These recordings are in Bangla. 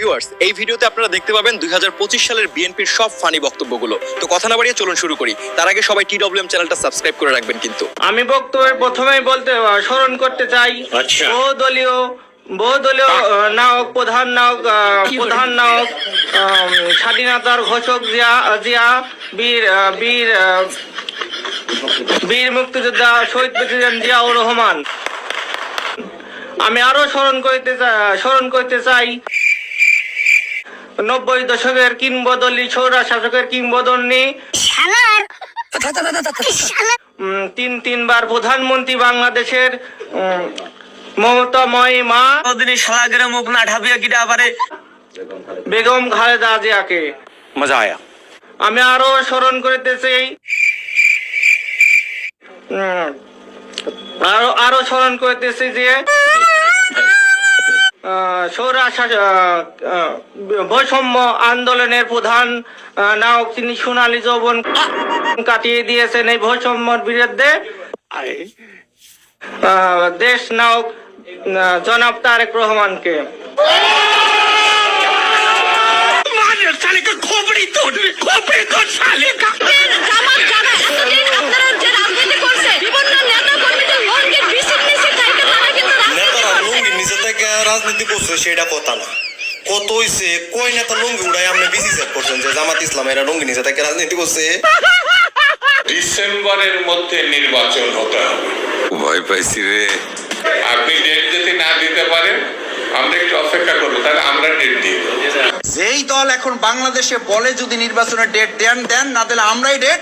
ভিউয়ার্স এই ভিডিওতে আপনারা দেখতে পাবেন দুই সালের বিএনপির সব ফানি বক্তব্যগুলো। তো কথা না বাড়িয়ে চলুন শুরু করি। তার আগে সবাই টি ডব্লিউএম চ্যানেলটা সাবস্ক্রাইব করে রাখবেন কিন্তু। আমি বক্তব্যের প্রথমেই বলতে স্মরণ করতে চাই। আচ্ছা। দলীয় বহু দলীয় আহ, নায়ক প্রধান নায়ক প্রধান নায়ক স্বাধীনতার ঘোষক জিয়া জিয়া বীর বীর বীর মুক্তিযোদ্ধা শহীদ প্রেসিডেন্ট জিয়াউর রহমান। আমি আরও স্মরণ করতে স্মরণ করতে চাই। নব্বই দশকের কিংবদলি শাসকের কিংবদন্নি তিন তিনবার প্রধানমন্ত্রী বাংলাদেশের মমতাময় মা। দিনী মুখ না পারে বেগম খালেদা জিয়াকে। মজা আয়া। আমি আরও স্মরণ করিতেছি। আরও আরও স্মরণ করিতেছি যে বৈষম্য আন্দোলনের প্রধান নায়ক তিনি সোনালী যৌবন কাটিয়ে দিয়েছেন এই বৈষম্যর বিরুদ্ধে। দেশ নায়ক জনাব তারেক রহমানকে জামাত যারা এতদিন আপনারা যে রাজনীতি করছে বিভিন্ন নেতা কর্মীদের লঙ্গির বিসিক নিচে থাকে তারা কিন্তু রাজনীতি নেতারা করছে লুঙ্গি নিচে থেকে রাজনীতি করছে সেটা কথা না। কত হইছে কই নেতা লুঙ্গি উড়াই আপনি বিসি সেট করছেন যে জামাত ইসলাম এরা লুঙ্গি নিচে থেকে রাজনীতি করছে? ডিসেম্বরের মধ্যে নির্বাচন হতে হবে। ভয় পাইছি রে। আপনি ডেট যদি না দিতে পারেন আমরা একটু অপেক্ষা করব তাহলে আমরা ডেট দিই যেই দল এখন বাংলাদেশে বলে যদি নির্বাচনের ডেট দেন দেন না দিলে আমরাই ডেট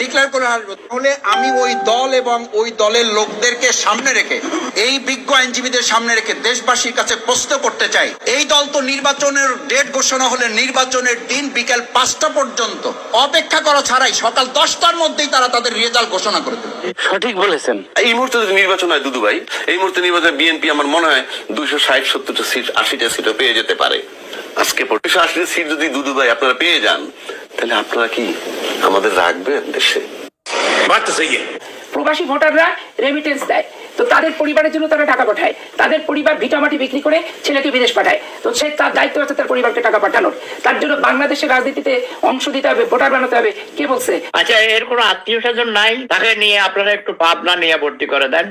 ডিক্লেয়ার করে আসব তাহলে আমি ওই দল এবং ওই দলের লোকদেরকে সামনে রেখে এই বিজ্ঞ আইনজীবীদের সামনে রেখে দেশবাসীর কাছে প্রশ্ন করতে চাই। এই দল তো নির্বাচনের ডেট ঘোষণা হলে নির্বাচনের দিন বিকেল পাঁচটা পর্যন্ত অপেক্ষা করা ছাড়াই সকাল দশটার মধ্যেই তারা তাদের রেজাল্ট ঘোষণা করে দেবে। সঠিক বলেছেন। এই মুহূর্তে যদি নির্বাচন হয় দুদু ভাই এই মুহূর্তে নির্বাচনে বিএনপি আমার মনে হয় দুইশো ষাট সত্তরটা সিট আশিটা সিটও পেয়ে যেতে পারে। আজকে দুইশো আশিটা সিট যদি দুদু ভাই আপনারা পেয়ে যান তাহলে আপনারা কি আমাদের রাখবেন দেশে? প্রবাসী ভোটাররা রেমিটেন্স দেয়। তো তাদের পরিবারের জন্য তারা টাকা পাঠায়। তাদের পরিবার ভিটামাটি বিক্রি করে ছেলেকে বিদেশ পাঠায়। তো সে তার দায়িত্ব আছে তার পরিবারকে টাকা পাঠানোর। তার জন্য বাংলাদেশের রাজনীতিতে অংশ দিতে হবে ভোটার বানাতে হবে। কে বলছে? আচ্ছা এর কোনো আত্মীয় স্বজন নাই? তাকে নিয়ে আপনারা একটু ভাবনা নিয়ে ভর্তি করে দেন।